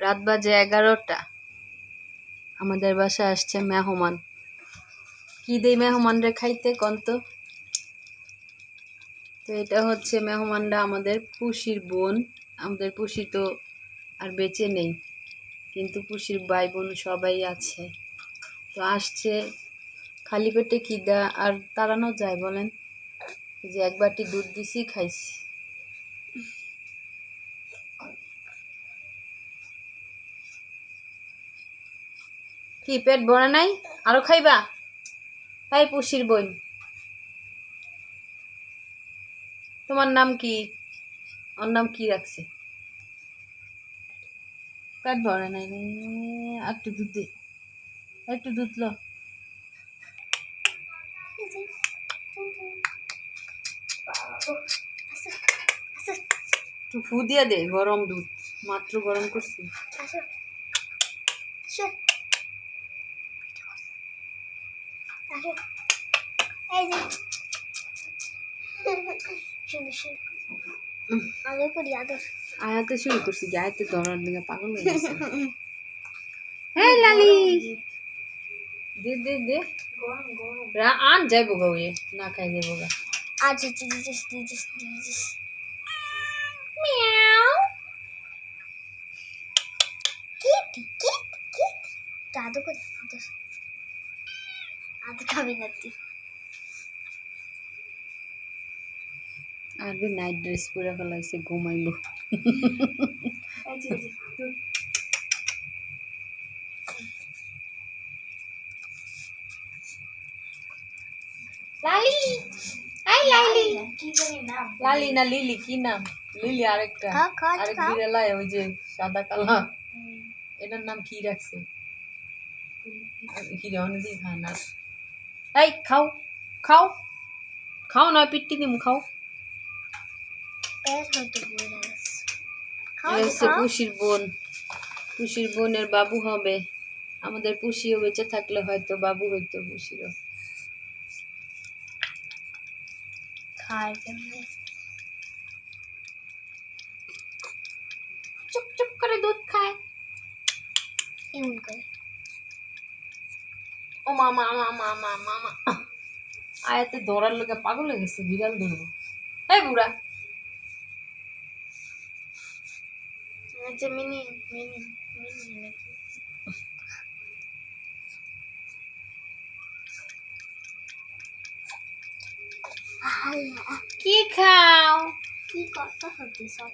রাত বাজে এগারোটা। আমাদের বাসায় আসছে মেহমান। কি দেই মেহমানরে খাইতে কন্ত? তো এটা হচ্ছে মেহমানরা আমাদের পুষির বোন। আমাদের পুষি তো আর বেঁচে নেই। কিন্তু পুষির ভাই বোন সবাই আছে। তো আসছে খালি পেটে খিদা। আর তাড়ানো যায় বলেন? যে এক বাটি দুধ দিছি, খাইছি। কি, পেট ভরা নাই? আরও খাইবা? তাই পুষির বই। তোমার নাম কি? ওর নাম কি রাখছে? পেট ভরা নাই একটু দুধ দে। একটু দুধ লো। ফু দিয়া দে, গরম দুধ। মাত্র গরম করছি। আগে করি আদর আয়াতে শুরু করছি যে আয়াতে ধরার দিকে পাগল হয়ে গেছে। হ্যাঁ লালি। দে দে দে। রা আন যাইবো গা ওয়ে না খাই যাইবো গা। আচ্ছা this is this is this is meow. Kitty kit কিট। দাদু করে আদর নাইট ড্রেস পরে ফেলাইছে ঘুমাইবো। লালি আই লালি। কি জানি নাম। লালি না লিলি কি নাম? লিলি আরেকটা। আরেক বিড়ালায় ওই যে সাদা কালা। এটার নাম কি রাখছে? কি রে অনেকদিন খায় না এই খাও খাও খাও না পিট্টি দিম খাও। পুষির বোন। পুষির বোনের বাবু হবে। আমাদের পুষিও বেঁচে থাকলে হয়তো বাবু হইতো পুষিরও। খায় কেমনে চুপ চুপ করে দুধ খায়। এমন করে। ও মামা মামা মামা মামা আয়াতে ধরার লোকে পাগল হয়ে গেছে বিড়াল ধরবো এই বুড়া আচ্ছা মিনি মিনি মিনি নাকি আল্লাহ কি খাও কি কত হতে সব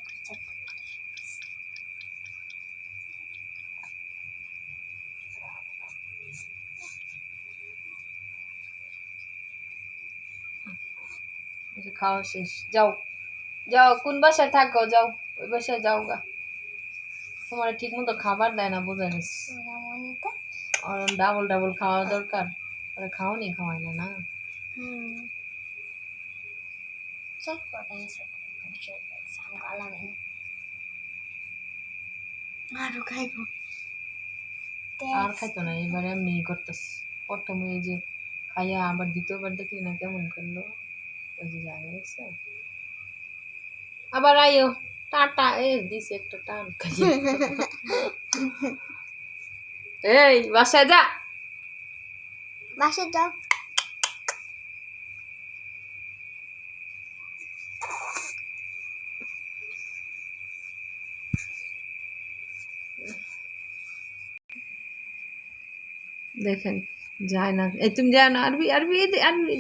খাওয়া শেষ। যাও। যাও কোন বাসায় থাকো? যাও ওই বাসায় যাও গা তোমার ঠিক মতো খাবার দেয় না বোঝা গেছে। আর ডাবল ডাবল খাওয়া দরকার। খাও নি না। আরও খাইব। আর খাইতো না এবারে এমনি করতেছে। প্রথমে যে খাইয়া আবার দ্বিতীয়বার দেখলি না কেমন করল? আবার আইও টাটা এ দিছে একটা টান। এই বাসায় যা। বাসে যাও। দেখেন যায় না। এই তুমি যায় না আরবি আরবি আরবি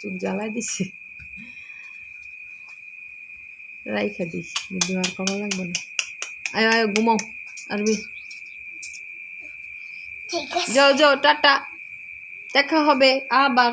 চুপ জ্বালাই দিছে। রাইখা দিস আর কমা লাগবে না। আয় আয় ঘুমাও আরবি। যাও যাও টাটা। দেখা হবে আবার।